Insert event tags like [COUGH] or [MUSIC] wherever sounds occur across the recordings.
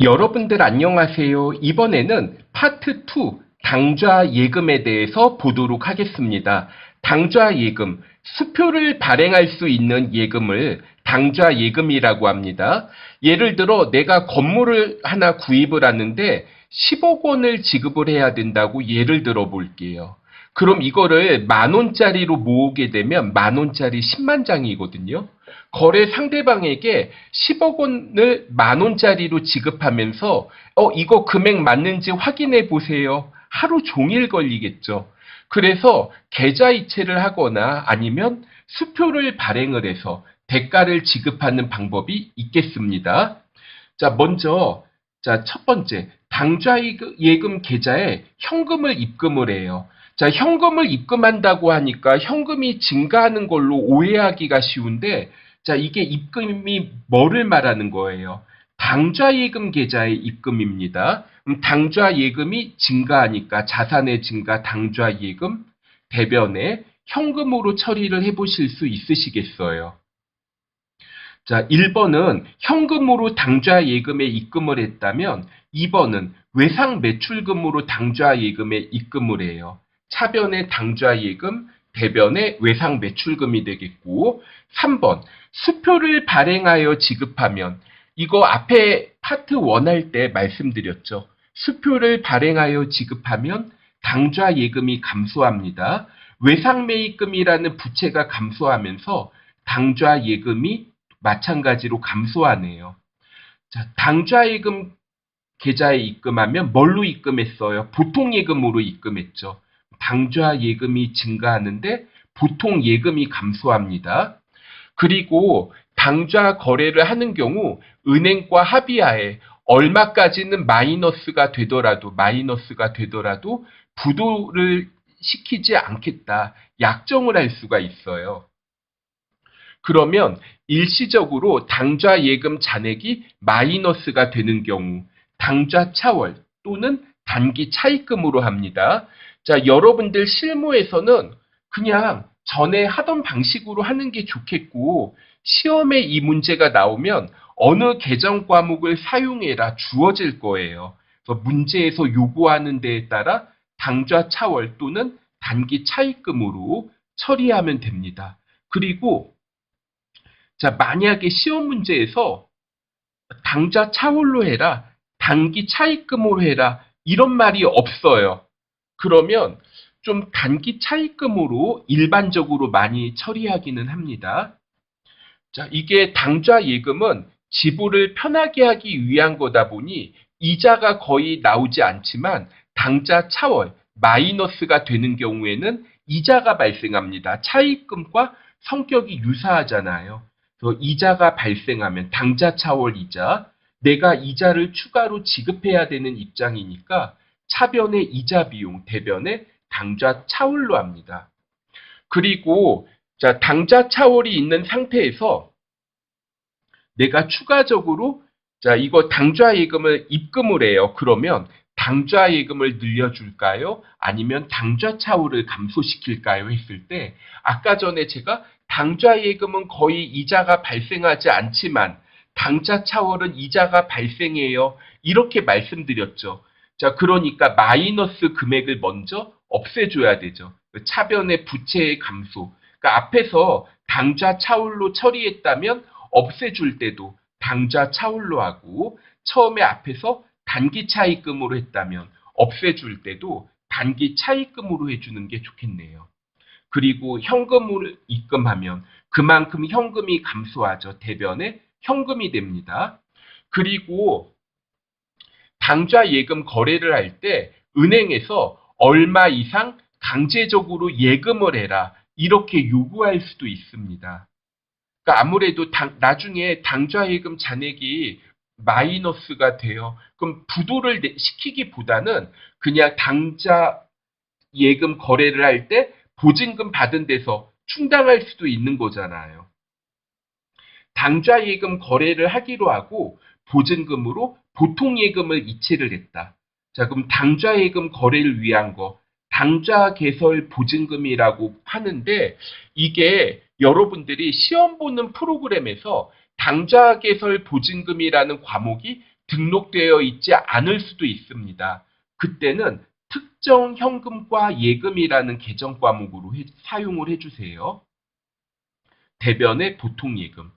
여러분들 안녕하세요. 이번에는 파트 2 당좌 예금에 대해서 보도록 하겠습니다. 당좌 예금, 수표를 발행할 수 있는 예금을 당좌 예금이라고 합니다. 예를 들어 내가 건물을 하나 구입을 하는데 10억 원을 지급을 해야 된다고 예를 들어 볼게요. 그럼 이거를 만 원짜리로 모으게 되면 만 원짜리 10만 장이거든요. 거래 상대방에게 10억 원을 만 원짜리로 지급하면서 어 이거 금액 맞는지 확인해 보세요. 하루 종일 걸리겠죠. 그래서 계좌 이체를 하거나 아니면 수표를 발행을 해서 대가를 지급하는 방법이 있겠습니다. 자, 먼저 자, 첫 번째 당좌 예금 계좌에 현금을 입금을 해요. 자, 현금을 입금한다고 하니까 현금이 증가하는 걸로 오해하기가 쉬운데 자, 이게 입금이 뭐를 말하는 거예요? 당좌 예금 계좌의 입금입니다. 음, 당좌 예금이 증가하니까 자산의 증가 당좌 예금 대변에 현금으로 처리를 해 보실 수 있으시겠어요? 자, 1번은 현금으로 당좌 예금에 입금을 했다면 2번은 외상 매출금으로 당좌 예금에 입금을 해요. 차변의 당좌 예금, 대변의 외상 매출금이 되겠고 3번 수표를 발행하여 지급하면 이거 앞에 파트 1 할 때 말씀드렸죠. 수표를 발행하여 지급하면 당좌 예금이 감소합니다. 외상 매입금이라는 부채가 감소하면서 당좌 예금이 마찬가지로 감소하네요. 자, 당좌 예금 계좌에 입금하면 뭘로 입금했어요? 보통 예금으로 입금했죠. 당좌 예금이 증가하는데 보통 예금이 감소합니다. 그리고 당좌 거래를 하는 경우 은행과 합의하에 얼마까지는 마이너스가 되더라도 마이너스가 되더라도 부도를 시키지 않겠다 약정을 할 수가 있어요. 그러면 일시적으로 당좌 예금 잔액이 마이너스가 되는 경우 당좌 차월 또는 단기 차입금으로 합니다. 자, 여러분들 실무에서는 그냥 전에 하던 방식으로 하는 게 좋겠고, 시험에 이 문제가 나오면 어느 계정 과목을 사용해라 주어질 거예요. 그래서 문제에서 요구하는 데에 따라 당좌 차월 또는 단기 차입금으로 처리하면 됩니다. 그리고 자, 만약에 시험 문제에서 당좌 차월로 해라, 단기 차입금으로 해라, 이런 말이 없어요. 그러면 좀 단기 차입금으로 일반적으로 많이 처리하기는 합니다. 자, 이게 당좌 예금은 지불을 편하게 하기 위한 거다 보니 이자가 거의 나오지 않지만 당좌 차월 마이너스가 되는 경우에는 이자가 발생합니다. 차입금과 성격이 유사하잖아요. 그래서 이자가 발생하면 당좌 차월 이자, 내가 이자를 추가로 지급해야 되는 입장이니까 차변의 이자 비용, 대변의 당좌 차월로 합니다. 그리고 자, 당좌 차월이 있는 상태에서 내가 추가적으로 자, 이거 당좌 예금을 입금을 해요. 그러면 당좌 예금을 늘려줄까요? 아니면 당좌 차월을 감소시킬까요? 했을 때 아까 전에 제가 당좌 예금은 거의 이자가 발생하지 않지만 당좌 차월은 이자가 발생해요. 이렇게 말씀드렸죠. 자, 그러니까 마이너스 금액을 먼저 없애줘야 되죠. 차변의 부채의 감소. 그러니까 앞에서 당좌 차울로 처리했다면 없애줄 때도 당좌 차울로 하고 처음에 앞에서 단기 차입금으로 했다면 없애줄 때도 단기 차입금으로 해주는 게 좋겠네요. 그리고 현금을 입금하면 그만큼 현금이 감소하죠. 대변에 현금이 됩니다. 그리고 당좌 예금 거래를 할 때 은행에서 얼마 이상 강제적으로 예금을 해라 이렇게 요구할 수도 있습니다. 그러니까 아무래도 당, 나중에 당좌 예금 잔액이 마이너스가 돼요. 그럼 부도를 시키기보다는 그냥 당좌 예금 거래를 할 때 보증금 받은 데서 충당할 수도 있는 거잖아요. 당좌 예금 거래를 하기로 하고 보증금으로 보통 예금을 이체를 했다. 자, 그럼 당좌 예금 거래를 위한 거, 당좌 개설 보증금이라고 하는데 이게 여러분들이 시험 보는 프로그램에서 당좌 개설 보증금이라는 과목이 등록되어 있지 않을 수도 있습니다. 그때는 특정 현금과 예금이라는 계정 과목으로 해- 사용을 해주세요. 대변의 보통 예금.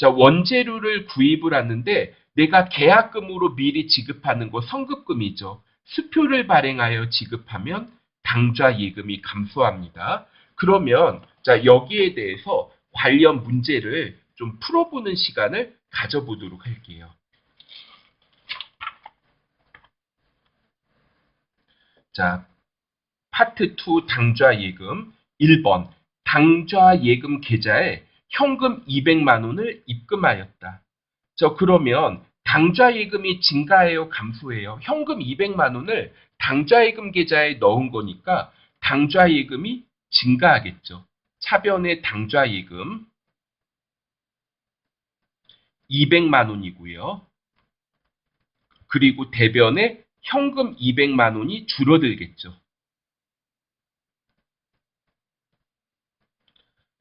자, 원재료를 구입을 하는데 내가 계약금으로 미리 지급하는 거 성급금이죠. 수표를 발행하여 지급하면 당좌 예금이 감소합니다. 그러면 자, 여기에 대해서 관련 문제를 좀 풀어보는 시간을 가져보도록 할게요. 자, 파트 2 당좌 예금 1번 당좌 예금 계좌에 현금 200만 원을 입금하였다. 저 그러면 당좌 예금이 증가해요, 감소해요? 현금 200만 원을 당좌 예금 계좌에 넣은 거니까 당좌 예금이 증가하겠죠. 차변의 당좌 예금 200만 원이고요. 그리고 대변에 현금 200만 원이 줄어들겠죠.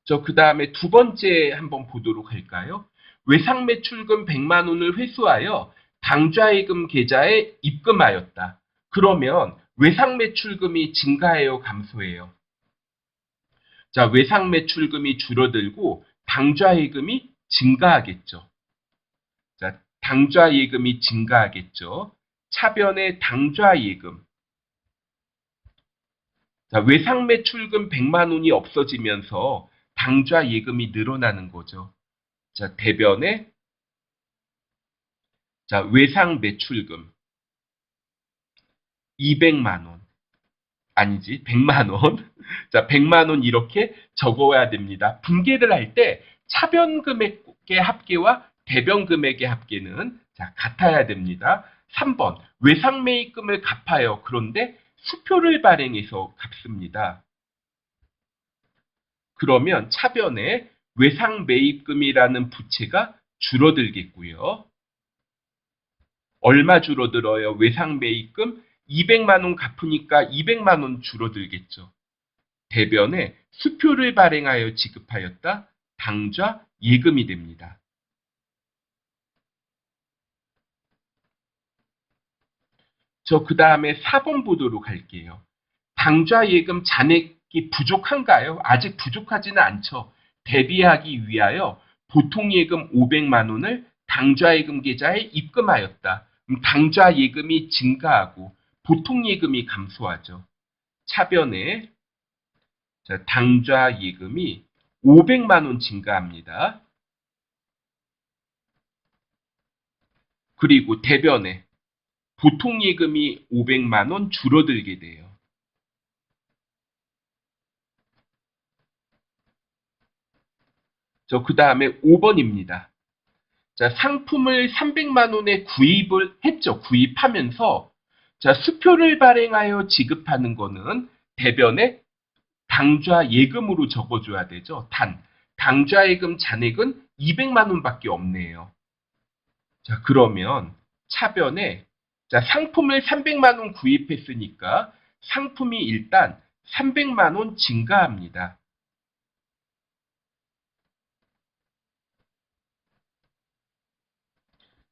저 그 다음에 두 번째 한번 보도록 할까요? 외상 매출금 100만 원을 회수하여 당좌예금 계좌에 입금하였다. 그러면 외상 매출금이 증가해요, 감소해요? 자, 외상 매출금이 줄어들고 당좌예금이 증가하겠죠. 자, 당좌예금이 증가하겠죠. 차변의 당좌예금. 자, 외상 매출금 100만 원이 없어지면서 당좌 예금이 늘어나는 거죠. 자, 대변에 자, 외상 매출금 200만 원. 아니지, 100만 원. [LAUGHS] 자, 100만 원 이렇게 적어야 됩니다. 분계를 할 때 차변 금액의 합계와 대변 금액의 합계는 자, 같아야 됩니다. 3번 외상 매입금을 갚아요. 그런데 수표를 발행해서 갚습니다. 그러면 차변에 외상 매입금이라는 부채가 줄어들겠고요. 얼마 줄어들어요? 외상 매입금 200만 원 갚으니까 200만 원 줄어들겠죠. 대변에 수표를 발행하여 지급하였다. 당좌 예금이 됩니다. 저 그 다음에 4번 보도록 할게요. 당좌 예금 잔액이 부족한가요? 아직 부족하지는 않죠. 대비하기 위하여 보통 예금 500만 원을 당좌 예금 계좌에 입금하였다. 당좌 예금이 증가하고 보통 예금이 감소하죠. 차변에 자, 당좌 예금이 500만 원 증가합니다. 그리고 대변에 보통 예금이 500만 원 줄어들게 돼요. 저 그 다음에 5번입니다. 자, 상품을 300만 원에 구입을 했죠. 구입하면서 자, 수표를 발행하여 지급하는 거는 대변에 당좌 예금으로 적어줘야 되죠. 단, 당좌 예금 잔액은 200만 원밖에 없네요. 자, 그러면 차변에 자, 상품을 300만 원 구입했으니까 상품이 일단 300만 원 증가합니다.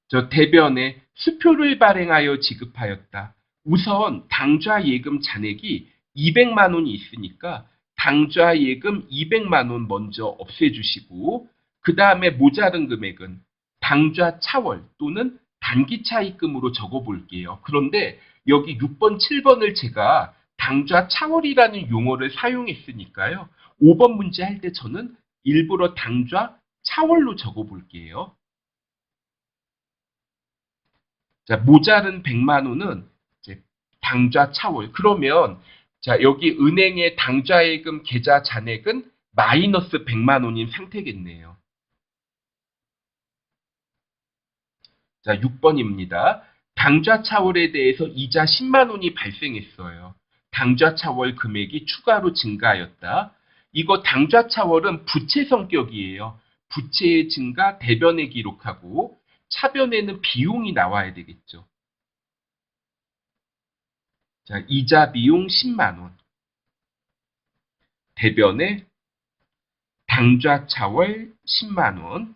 저 대변에 수표를 발행하여 지급하였다. 우선 당좌 예금 잔액이 200만 원이 있으니까 당좌 예금 200만 원 먼저 없애주시고 그 다음에 모자른 금액은 당좌 차월 또는 단기 차입금으로 적어볼게요. 그런데 여기 6번, 7번을 제가 당좌 차월이라는 용어를 사용했으니까요. 5번 문제 할 때 저는 일부러 당좌 차월로 적어볼게요. 자, 모자른 100만 원은 당좌 차월. 그러면 자, 여기 은행의 당좌예금 계좌 잔액은 마이너스 100만 원인 상태겠네요. 자, 6번입니다. 당좌 차월에 대해서 이자 10만 원이 발생했어요. 당좌 차월 금액이 추가로 증가하였다. 이거 당좌 차월은 부채 성격이에요. 부채의 증가 대변에 기록하고 차변에는 비용이 나와야 되겠죠. 자, 이자 비용 10만 원. 대변에 당좌 차월 10만 원.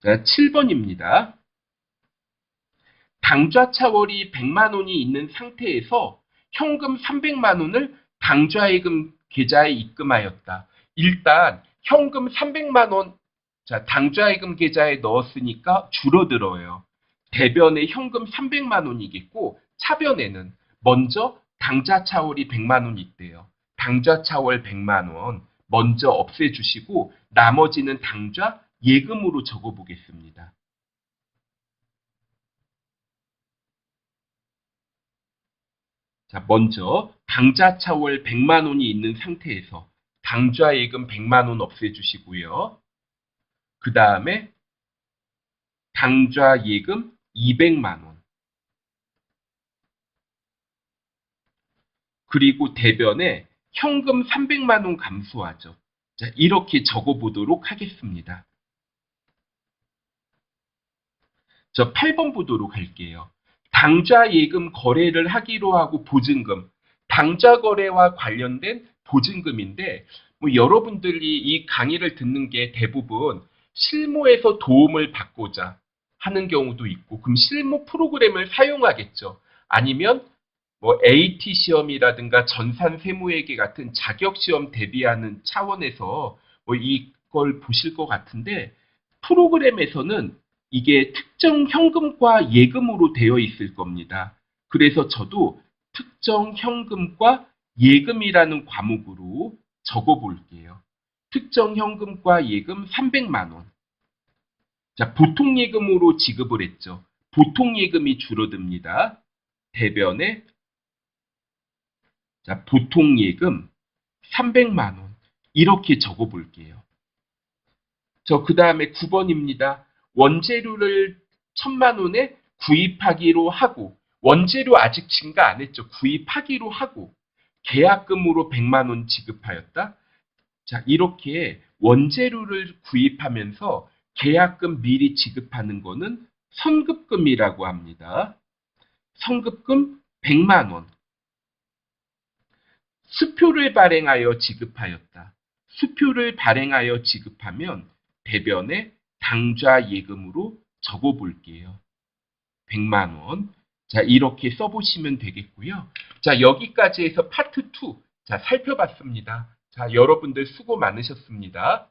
자, 7번입니다. 당좌 차월이 100만 원이 있는 상태에서 현금 300만 원을 당좌예금 계좌에 입금하였다. 일단 현금 300만 원 자, 당좌예금 계좌에 넣었으니까 줄어들어요. 대변에 현금 300만 원이겠고 차변에는 먼저 당좌 차월이 100만 원 있대요. 당좌 차월 100만 원 먼저 없애 주시고 나머지는 당좌 예금으로 적어 보겠습니다. 자, 먼저 당좌 차월 100만 원이 있는 상태에서 당좌 예금 100만 원 없애주시고요. 그 다음에 당좌 예금 200만 원. 그리고 대변에 현금 300만 원 감소하죠. 자, 이렇게 적어 보도록 하겠습니다. 저 8번 보도록 할게요. 당좌 예금 거래를 하기로 하고 보증금, 당좌 거래와 관련된 보증금인데 뭐 여러분들이 이 강의를 듣는 게 대부분 실무에서 도움을 받고자 하는 경우도 있고 그럼 실무 프로그램을 사용하겠죠. 아니면 뭐 AT 시험이라든가 전산 세무회계 같은 자격 시험 대비하는 차원에서 뭐 이걸 보실 것 같은데 프로그램에서는 이게 특정 현금과 예금으로 되어 있을 겁니다. 그래서 저도 특정 현금과 예금이라는 과목으로 적어 볼게요. 특정 현금과 예금 300만 원. 자, 보통 예금으로 지급을 했죠. 보통 예금이 줄어듭니다. 대변에 자, 보통 예금 300만 원. 이렇게 적어 볼게요. 저 그 다음에 9번입니다. 원재료를 1000만 원에 구입하기로 하고 원재료 아직 증가 안 했죠. 구입하기로 하고 계약금으로 100만 원 지급하였다. 자, 이렇게 원재료를 구입하면서 계약금 미리 지급하는 거는 선급금이라고 합니다. 선급금 100만 원. 수표를 발행하여 지급하였다. 수표를 발행하여 지급하면 대변에 당좌 예금으로 적어 볼게요. 100만 원. 자, 이렇게 써보시면 되겠고요. 자, 여기까지 해서 파트 2. 자, 살펴봤습니다. 자, 여러분들 수고 많으셨습니다.